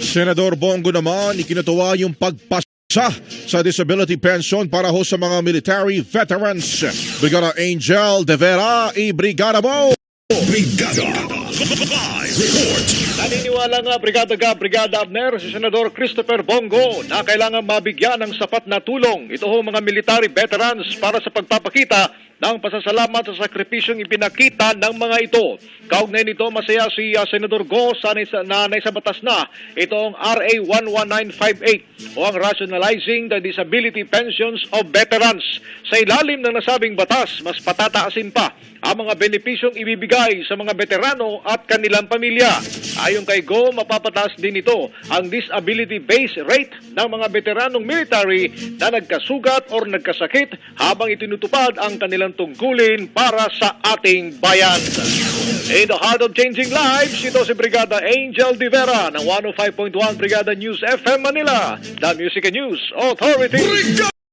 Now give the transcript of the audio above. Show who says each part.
Speaker 1: Senador Bongo naman ikinutuwa yung pagpasa sa disability pension para ho sa mga military veterans. Brigada Angel De Vera y Brigada Bo.
Speaker 2: Brigada. Live report.
Speaker 3: Naniniwala nga Brigada Gab, Brigada Abner, si Senador Christopher Bongo na kailangan mabigyan ng sapat na tulong ito ho mga military veterans para sa pagpapakita ng pasasalamat sa sakripisyong ipinakita ng mga ito. Kaugnay nito, masaya si uh, Senador Go sa na naisa batas na itong RA 11958 o ang Rationalizing the Disability Pensions of Veterans. Sa ilalim ng nasabing batas, mas patataasin pa ang mga benepisyong ibibigay sa mga veterano at kanilang pamilya. Ayon kay Go, mapapataas din ito ang disability base rate ng mga veteranong military na nagkasugat or nagkasakit habang itinutupad ang kanilang tungkulin para sa ating bayan. In the heart of changing lives, ito si Brigada Angel Di Vera ng 105.1 Brigada News FM Manila, the Music and News Authority.
Speaker 2: Brigada.